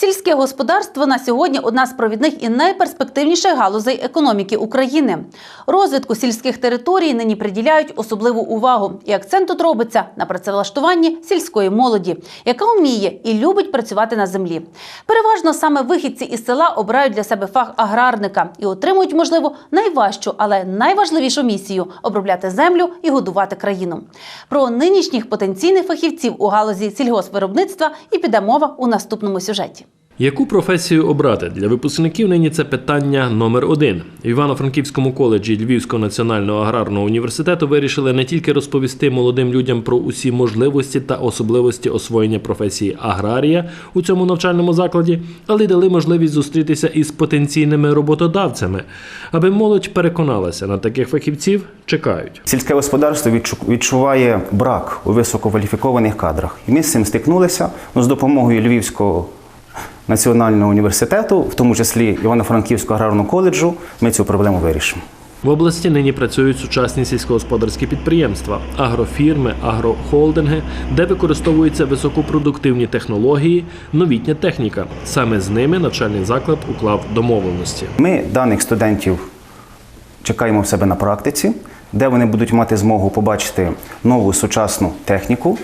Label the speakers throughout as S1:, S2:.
S1: Сільське господарство на сьогодні одна з провідних і найперспективніших галузей економіки України. Розвитку сільських територій нині приділяють особливу увагу. І акцент тут робиться на працевлаштуванні сільської молоді, яка вміє і любить працювати на землі. Переважно саме вихідці із села обирають для себе фах аграрника і отримують, можливо, найважчу, але найважливішу місію обробляти землю і годувати країну. Про нинішніх потенційних фахівців у галузі сільгоспвиробництва і піде мова у наступному сюжеті.
S2: Яку професію обрати для випускників нині це питання номер один. В Івано-Франківському коледжі Львівського національного аграрного університету вирішили не тільки розповісти молодим людям про усі можливості та особливості освоєння професії аграрія у цьому навчальному закладі, але й дали можливість зустрітися із потенційними роботодавцями, аби молодь переконалася на таких фахівців чекають.
S3: Сільське господарство відчуває брак у висококваліфікованих кадрах. І ми з цим стикнулися ну, з допомогою Львівського національного університету, в тому числі Івано-Франківського аграрного коледжу. Ми цю проблему вирішимо.
S2: В області нині працюють сучасні сільськогосподарські підприємства, агрофірми, агрохолдинги, де використовуються високопродуктивні технології, новітня техніка. Саме з ними навчальний заклад уклав домовленості.
S3: Ми даних студентів чекаємо в себе на практиці, де вони будуть мати змогу побачити нову сучасну техніку.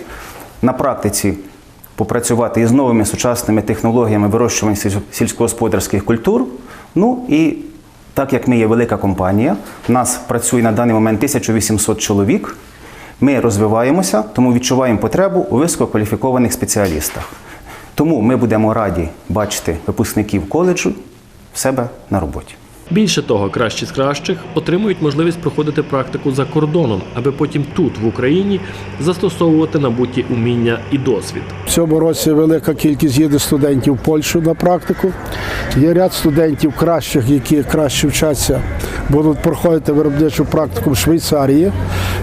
S3: На практиці попрацювати із новими сучасними технологіями вирощування сільськогосподарських культур. Ну і так як ми є велика компанія, у нас працює на даний момент 1800 чоловік. Ми розвиваємося, тому відчуваємо потребу у висококваліфікованих спеціалістах. Тому ми будемо раді бачити випускників коледжу в себе на роботі.
S2: Більше того, кращі з кращих отримують можливість проходити практику за кордоном, аби потім тут, в Україні, застосовувати набуті уміння і досвід.
S4: В цьому році велика кількість їде студентів в Польщу на практику. Є ряд студентів кращих, які краще вчаться, будуть проходити виробничу практику в Швейцарії.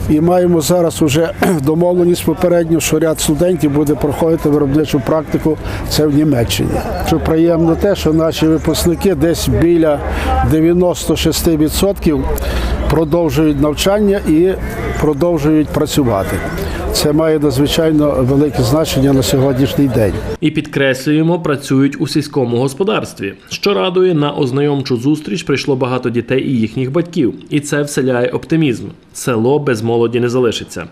S4: І маємо зараз вже домовленість попередньо, що ряд студентів буде проходити виробничу практику це в Німеччині. Що приємно те, що наші випускники десь біля 96% продовжують навчання і продовжують працювати. Це має надзвичайно велике значення на сьогоднішній день.
S2: І підкреслюємо, працюють у сільському господарстві. Що радує, на ознайомчу зустріч прийшло багато дітей і їхніх батьків, і це вселяє оптимізм. Село без молоді не залишиться.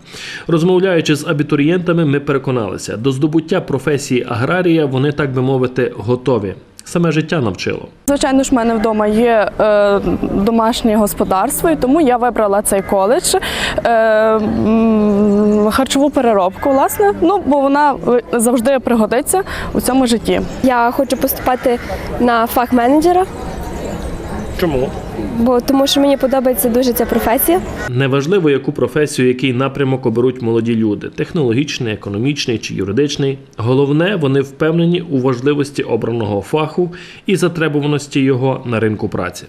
S2: Розмовляючи з абітурієнтами, ми переконалися, до здобуття професії аграрія вони, так би мовити, готові. Саме життя навчило.
S5: Звичайно ж, в мене вдома є е, домашнє господарство, і тому я вибрала цей коледж, е, м, харчову переробку, власне, ну бо вона е, завжди пригодиться у цьому житті.
S6: Я хочу поступати на фах менеджера,
S2: Чому?
S6: бо тому що мені подобається дуже ця професія.
S2: Неважливо, яку професію, який напрямок оберуть молоді люди технологічний, економічний чи юридичний. Головне, вони впевнені у важливості обраного фаху і затребуваності його на ринку праці.